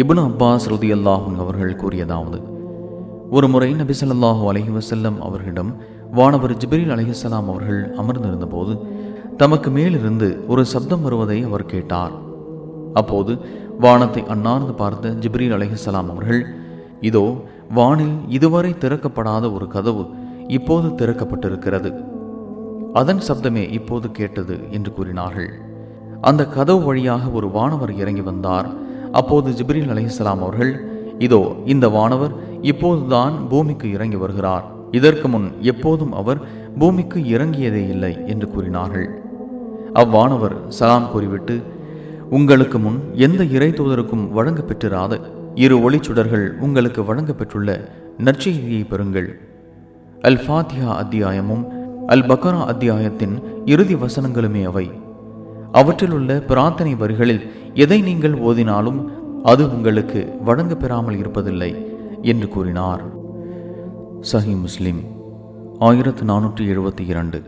இபுன் Abbas Ruthi அல்லாஹும் அவர்கள் கூறியதாவது ஒரு முறை நபி ஸல்லல்லாஹு அலைஹி வஸல்லம் அவர்களிடம் வானவர் ஜிபிரில் அலைஹிஸ்ஸலாம் அவர்கள் அமர்ந்திருந்தபோது தமக்கு மேலிருந்து ஒரு சப்தம் வருவதை அவர் கேட்டார். அப்போது வானத்தை அண்ணார்ந்து பார்த்த ஜிப்ரீல் அலைஹிஸ்ஸலாம் அவர்கள் இதோ வானில் இதுவரை திறக்கப்படாத ஒரு கதவு இப்போது திறக்கப்பட்டிருக்கிறது. அதன் சப்தமே இப்போது கேட்டது என்று கூறினார்கள். அந்த கதவு வழியாக ஒரு வானவர் இறங்கி வந்தார். அப்போது ஜிப்ரீல் அலைஹிஸ்ஸலாம் அவர்கள் இதோ இந்த வானவர் இப்போதுதான் பூமிக்கு இறங்கி வருகிறார். இதற்கு முன் எப்போதும் அவர் பூமிக்கு இறங்கியதே இல்லை என்று கூறினார்கள். அவ்வானவர் சலாம் கூறிவிட்டு உங்களுக்கு முன் எந்த இறை தூதருக்கும் வழங்க பெற்றிராத இரு ஒளிச்சுடர்கள் உங்களுக்கு வழங்க பெற்றுள்ள நற்செய்தியை பெறுங்கள். அல் ஃபாத்தியா அத்தியாயமும் அல் பக்கரா அத்தியாயத்தின் இறுதி வசனங்களுமே அவை. அவற்றில் உள்ள பிரார்த்தனை வரிகளில் எதை நீங்கள் ஓதினாலும் அது உங்களுக்கு வழங்க பெறாமல் இருப்பதில்லை என்று கூறினார். சஹி முஸ்லிம் ஆயிரத்து நானூற்றி எழுபத்தி இரண்டு.